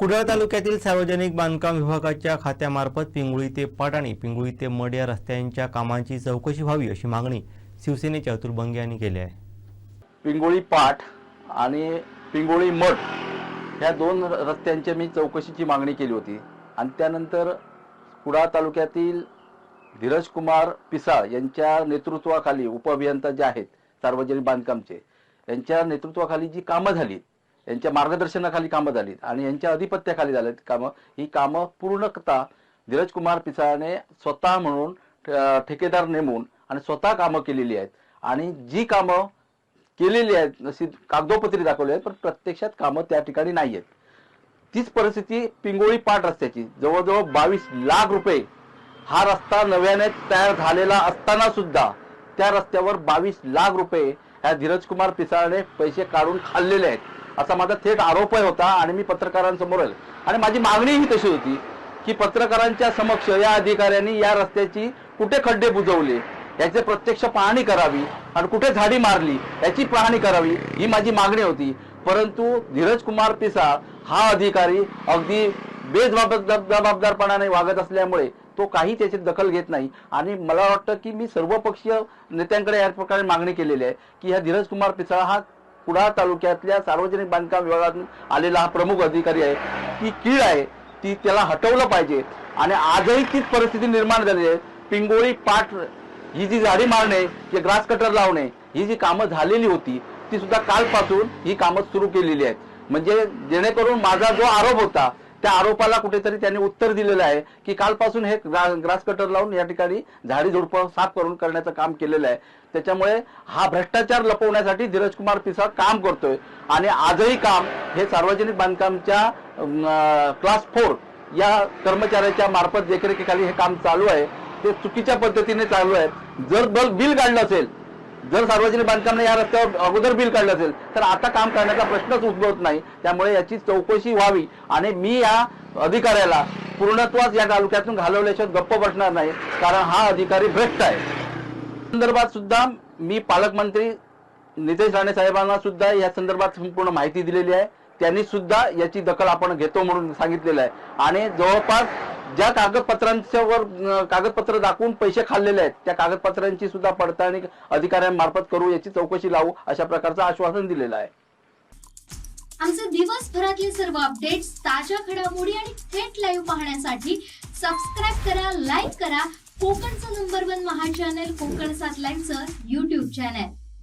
कुडाळ तालुक्यातील सार्वजनिक बांधकाम विभागाच्या खात्यामार्फत पिंगुळी ते पाटाणी पिंगुळी ते मड या रस्त्यांच्या कामांची चौकशी व्हावी अशी मागणी शिवसेनेच्या अतुल बंगे यांनी केली आहे. पिंगोळी पाठ आणि पिंगोळी मठ ह्या दोन रस्त्यांच्या मी चौकशीची मागणी केली होती. आणि त्यानंतर कुडाळ तालुक्यातील धीरज कुमार पिसाळ यांच्या नेतृत्वाखाली उपअभियंता जे आहेत सार्वजनिक बांधकामचे यांच्या नेतृत्वाखाली जी कामं झाली यांच्या मार्गदर्शनाखाली कामं झालीत आणि यांच्या अधिपत्याखाली झालीत कामं. ही कामं पूर्णता धीरज कुमार पिसाळने स्वतः म्हणून ठेकेदार नेमून आणि स्वतः कामं केलेली आहेत. आणि जी कामं केलेली आहेत जशी कागदोपत्री दाखवली आहेत पण प्रत्यक्षात कामं त्या ठिकाणी नाही आहेत. तीच परिस्थिती पिंगोळी पाट रस्त्याची. जवळजवळ बावीस लाख रुपये हा रस्ता नव्याने तयार झालेला असताना सुद्धा त्या रस्त्यावर बावीस लाख रुपये ह्या धीरज कुमार पिसाळने पैसे काढून खाल्लेले आहेत. असा माझा थेट आरोपही होता आणि मी पत्रकारांसमोर आलो. आणि माझी मागणीही तशी होती की पत्रकारांच्या समक्ष या अधिकाऱ्यांनी या रस्त्याची कुठे खड्डे बुजवले याचे प्रत्यक्ष पाहणी करावी आणि कुठे झाडी मारली याची पाहणी करावी ही माझी मागणी होती परंतु धीरज कुमार पिसाळ हा अधिकारी अगदी बेजबाबदारपणाने जबाबदारपणाने वागत असल्यामुळे तो काही त्याची दखल घेत नाही आणि मला वाटतं की मी सर्वपक्षीय नेत्यांकडे या प्रकारे मागणी केलेली आहे की ह्या धीरज कुमार पिसाळ हा कुडाळ तालुक्यातल्या सार्वजनिक बांधकाम विभागातून आलेला हा प्रमुख अधिकारी आहे. ती कीड आहे ती त्याला हटवलं पाहिजे. आणि आजही तीच परिस्थिती निर्माण झाली आहे. पिंगोळी पाठ ही जी झाडी मारणे जे ग्रास कटर लावणे ही जी कामं झालेली होती ती सुद्धा कालपासून ही कामं सुरू केलेली आहेत. म्हणजे जेणेकरून माझा जो आरोप होता त्या आरोपाला कुठेतरी त्यांनी उत्तर दिलेलं आहे की कालपासून हे ग्रा- ग्रास कटर लावून या ठिकाणी झाडी झुडपं साफ करून करण्याचं काम केलेलं आहे. त्याच्यामुळे हा भ्रष्टाचार लपवण्यासाठी धीरज कुमार पिसाळ काम करतोय. आणि आजही काम हे सार्वजनिक बांधकामच्या क्लास फोर या कर्मचाऱ्याच्या मार्फत देखरेखीखाली हे काम चालू आहे. ते चुकीच्या पद्धतीने चालू आहे जर बल बिल काढलं असेल जर सार्वजनिक बांधकामने या रस्त्यावर अगोदर बिल काढलं असेल तर आता काम करण्याचा प्रश्नच उद्भवत नाही. त्यामुळे याची चौकशी व्हावी आणि मी या अधिकाऱ्याला पूर्णत्वाच या तालुक्यातून घालवल्याशिवाय गप्प बसणार नाही कारण हा अधिकारी भ्रष्ट आहे. संदर्भात सुद्धा मी पालकमंत्री नितेश राणे साहेबांना सुद्धा या संदर्भात संपूर्ण माहिती दिलेली आहे. त्यांनी सुद्धा याची दखल आपण घेतो म्हणून सांगितलेलं आहे. आणि जवळपास ज्या कागदपत्रांच्यावर कागदपत्र दाखवून पैसे खाल्लेले आहेत त्या कागदपत्रांची सुद्धा पडताळणी अधिकाऱ्यांमार्फत करू याची चौकशी लावू अशा प्रकारचं आश्वासन दिलेलं आहे. आमचे दिवसभरातले सर्व अपडेट्स ताज्या घडामोडी आणि थेट लाईव्ह पाहण्यासाठी सबस्क्राईब करा लाईक करा. कोकणचं नंबर वन महा चॅनल कोकण सात लाईव्हचं युट्यूब चॅनल